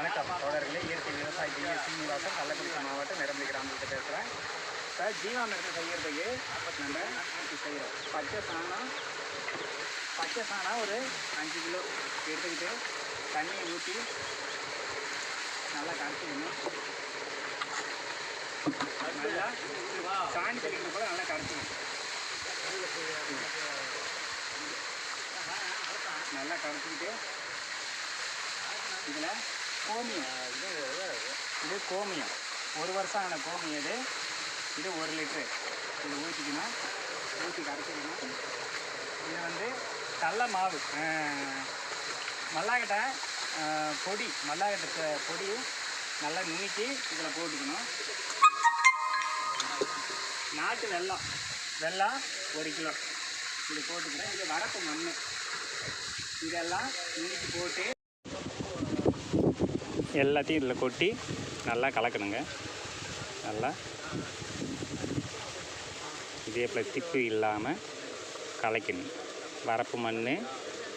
வணக்கம். தோழர்களே இயற்கை விவசாயி ஜி. சீனிவாசன் கள்ளக்குறிச்சி மாவட்டம் நிரம்பி கிராமத்தை பேசுகிறேன் சார் ஜீவாமிரதம் செய்யறதுக்கு நம்ம செய்கிறோம் பச்சை சாணம் பச்சை சாணம் ஒரு அஞ்சு கிலோ எடுத்துக்கிட்டு தண்ணியை ஊற்றி நல்லா கரைச்சிக்கணும். நல்லா சாணி தெளிக்கணும் கூட நல்லா கரைச்சிக்கணும். நல்லா கரைச்சிக்கிட்டு இதில் கோமியம். இது கோமியம். ஒரு வருஷம் ஆன கோமியம் இது. இது ஒரு லிட்ரு இது ஊற்றிக்கணும் ஊற்றி கரைச்சிக்கணும். இது வந்து கடல மாவு. அஹ், மல்லாக்கட்டை பொடி. மல்லாக்கட்டை பொடி நல்லா நுணுக்கி இதில் போட்டுக்கணும். நாட்டு வெல்லம். வெள்ளம் ஒரு கிலோ. இது போட்டுக்கிறேன். இது வரப்பு மண் இதெல்லாம் நுணுக்கி போட்டு எல்லாத்தையும் இதில் கொட்டி நல்லா கலக்கணுங்க. நல்லா. இதே போல் திப்பு இல்லாமல் கலக்கணும் வரப்பு மண்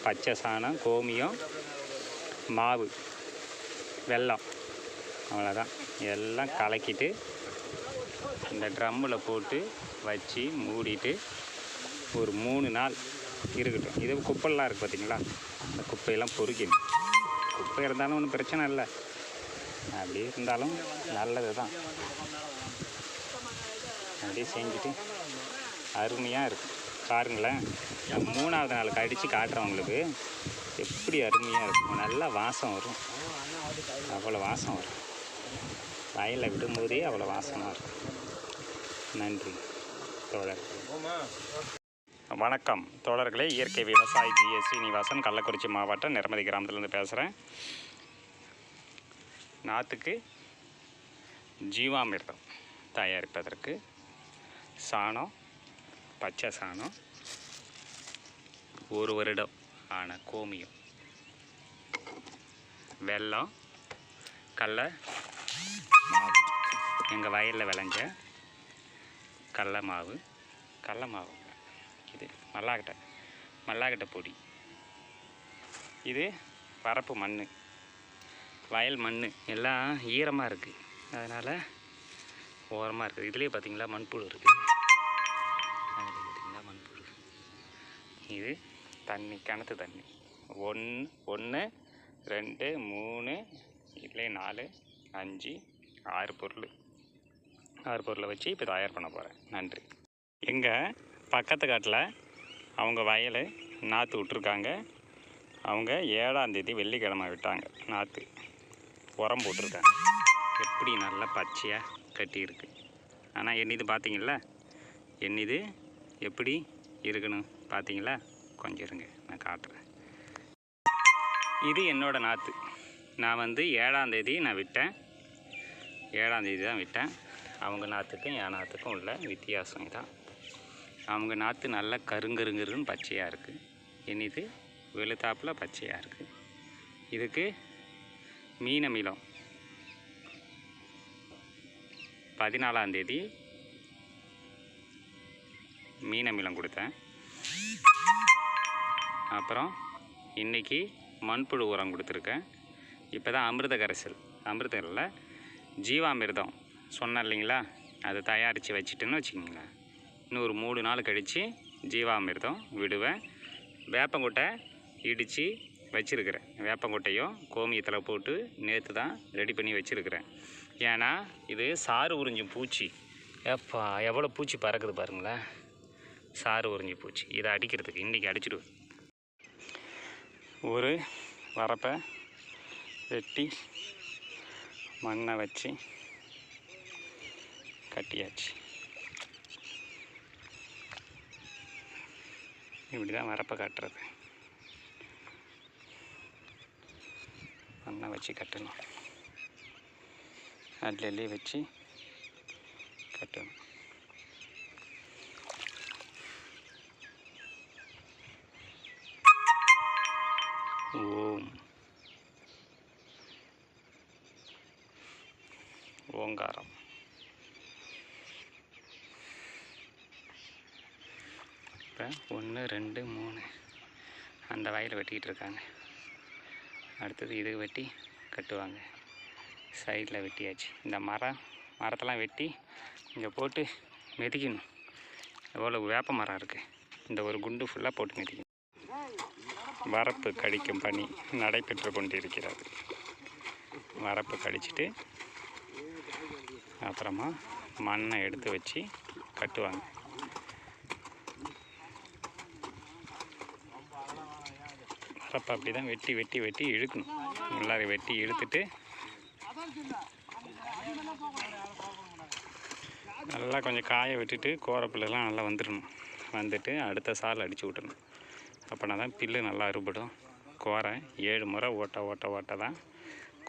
பச்சை சாணம் கோமியம் மாவு வெல்லம். அவ்வளோதான் எல்லாம் கலக்கிட்டு இந்த ட்ரம்மில் போட்டு வச்சு மூடிட்டு ஒரு மூணு நாள் இருக்கட்டும். இது குப்பைலாம் இருக்குது பார்த்தீங்களா அந்த குப்பையெல்லாம் பொறுக்கணும் குப்பை இருந்தாலும் ஒன்றும் பிரச்சனை இல்லை. அப்படி இருந்தாலும் நல்லது தான் அப்படியே செஞ்சுட்டு அருமையாக இருக்கும் பாருங்களேன் மூணாவது நாள் கடித்து காட்டுறேன் உங்களுக்கு. எப்படி அருமையாக இருக்கும். நல்லா வாசம் வரும். அவ்வளோ வாசம் வரும். வயலில் விடும்போதே அவ்வளோ வாசமாக இருக்கும். நன்றி தோழர். வணக்கம் தோழர்களே. இயற்கை விவசாயி ஜிஎஸ் ஸ்ரீனிவாசன் கள்ளக்குறிச்சி மாவட்டம் நிரமதி கிராமத்துலேருந்து பேசுகிறேன் நாற்றுக்கு ஜீவாமிர்தம் தயாரிப்பதற்கு சாணம் பச்சை சாணம் ஒரு வருடம் ஆன கோமியம் வெல்லம் கடல மாவு. எங்கள் வயலில் விளைஞ்ச கடல மாவு கடல மாவு. இது மல்லாக்கட்டை மல்லாக்கட்டை பொடி. இது பரப்பு மண் வயல் மண் எல்லாம் ஈரமாக இருக்குது அதனால் ஓரமாக இருக்குது. இதுலேயே பார்த்திங்களா மண்புழு இருக்குது அதில் பார்த்தீங்களா மண்புழு. இது தண்ணி கிணத்து தண்ணி. ஒன்று ஒன்று ரெண்டு மூணு இல்லை நாலு அஞ்சு ஆறு பொருள். ஆறு பொருளை வச்சு இப்போ தயார் பண்ண போகிறேன் நன்றி. எங்கள் பக்கத்து காட்டில் அவங்க வயல் நாற்று விட்ருக்காங்க அவங்க ஏழாந்தேதி வெள்ளிக்கிழமை விட்டாங்க நாற்று உரம் போட்டிருக்காங்க. எப்படி நல்லா பச்சையாக கட்டியிருக்கு. ஆனால் என்னது பார்த்தீங்களா என்னது எப்படி இருக்கணும் பார்த்தீங்களா கொஞ்சம் இருங்க நான் காட்டுறேன். இது என்னோடய நாற்று நான் வந்து ஏழாந்தேதி நான் விட்டேன். ஏழாந்தேதி தான் விட்டேன். அவங்க நாற்றுக்கும் என் நாற்றுக்கும் உள்ள வித்தியாசம் தான் அவங்க நாற்று நல்லா கருங்கருங்கருன்னு பச்சையாக இருக்குது என்னது வெளுத்தாப்பில் பச்சையாக இருக்குது இதுக்கு மீனமிலம் பதினாலாம் தேதி மீனமிலம் கொடுத்தேன். அப்புறம் இன்றைக்கி மண்புழு உரம் கொடுத்துருக்கேன். இப்போ தான் அமிர்த கரைசல் அமிர்தம் ஜீவாமிர்தம். சொன்னேன் இல்லைங்களா? அதை தயாரித்து வச்சுட்டுன்னு வச்சுக்கிங்களேன் இன்னும் ஒரு மூணு நாள் கழித்து ஜீவாமிர்தம் விடுவேன். வேப்பங்கொட்டை இடித்து வச்சுருக்கிறேன். வேப்பங்கொட்டையும் கோமியத்தில் போட்டு நேற்று தான் ரெடி பண்ணி வச்சுருக்கிறேன். ஏன்னா இது சாறு உறிஞ்சும் பூச்சி. எப்பா எவ்வளோ பூச்சி பறக்குது பாருங்களேன். சாறு உறிஞ்சி பூச்சி. இதை அடிக்கிறதுக்கு இன்றைக்கி அடிச்சிடுவேன். ஒரு வரப்பை வெட்டி மண்ணை வச்சு கட்டியாச்சு. இப்படி தான் வரப்பை கட்டுறது. மண்ணை வச்சு கட்டணும். அதுலேயே வச்சு கட்டணும். ஓம். ஓங்காரம். இப்போ ஒன்று ரெண்டு மூணு. அந்த வயலை வெட்டிக்கிட்டு இருக்காங்க. அடுத்தது இது வெட்டி கட்டுவாங்க. சைடில் வெட்டியாச்சு. இந்த மரம் மரத்தெல்லாம் வெட்டி இங்கே போட்டு மிதிக்கணும். எவ்வளோ வேப்ப மரம் இருக்குது இந்த ஒரு குண்டு ஃபுல்லாக போட்டு மிதிக்கணும். வரப்பு கடிக்கும் பணி நடைபெற்று கொண்டிருக்கிறது. வரப்பு கடிச்சிட்டு அப்புறமா மண்ணை எடுத்து வச்சு கட்டுவாங்க. அப்பப்போ அப்படி தான் வெட்டி வெட்டி வெட்டி இழுக்கணும். உள்ளார வெட்டி இழுத்துட்டு நல்லா கொஞ்சம் காய விட்டுட்டு கோரப்புல்லாம் நல்லா வந்துடணும் வந்துட்டு அடுத்த சால் அடித்து விட்டணும் அப்போனா தான் பில்லு நல்லா அறுபடும். கோரை ஏழு முறை ஓட்ட ஓட்ட ஓட்ட தான்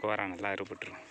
கோரை நல்லா அறுபட்டுரும்.